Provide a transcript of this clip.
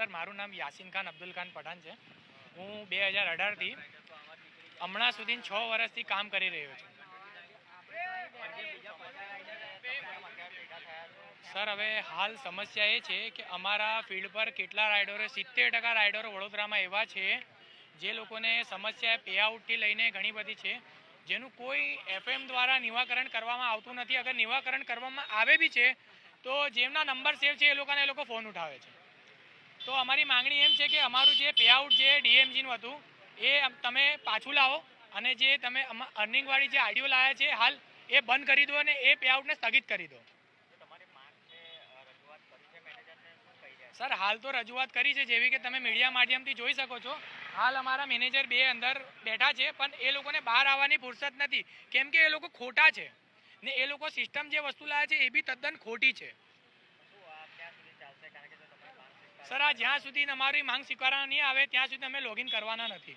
Sir, મારું નામ યાસીન ખાન, અબ્દુલ ખાન પઠાણ છે. હું બે હજાર અઢારથી હમણાં સુધી છ વર્ષથી કામ કરી રહ્યો છું. સર, હવે હાલ સમસ્યા એ છે કે અમારા ફિલ્ડ પર કેટલા રાઇડરો, સિત્તેર ટકા રાઇડરો વડોદરામાં એવા છે જે લોકોને સમસ્યા પે આઉટથી લઈને ઘણી બધી છે, જેનું કોઈ એફએમ દ્વારા નિવાકરણ કરવામાં આવતું નથી. અગર નિવાકરણ કરવામાં આવે બી છે, તો જેમના નંબર સેવ છે એ લોકોને એ લોકો ફોન ઉઠાવે છે. તો અમારી માંગણી એમ છે કે અમારું જે પેઆઉટ જે ડીએમજીનું હતું, એ તમે પાછું લાવો અને જે તમે અર્નિંગવાળી જે આઈડીઓ લાવ્યા છે હાલ એ બંધ કરી દો અને એ પેઆઉટને સ્થગિત કરી દો. સર, હાલ તો રજૂઆત કરી છે જેવી કે તમે મીડિયા માધ્યમથી જોઈ શકો છો. હાલ અમારા મેનેજર બે અંદર બેઠા છે, પણ એ લોકોને બહાર આવવાની ફુરસત નથી. કેમ કે એ લોકો ખોટા છે. ને એ લોકો સિસ્ટમ જે વસ્તુ લાવે છે એ બી તદ્દન ખોટી છે. સર, આ જ્યાં સુધી અમારી માંગ સ્વીકારવા નહીં આવે, ત્યાં સુધી અમે લોગિન કરવાના નથી.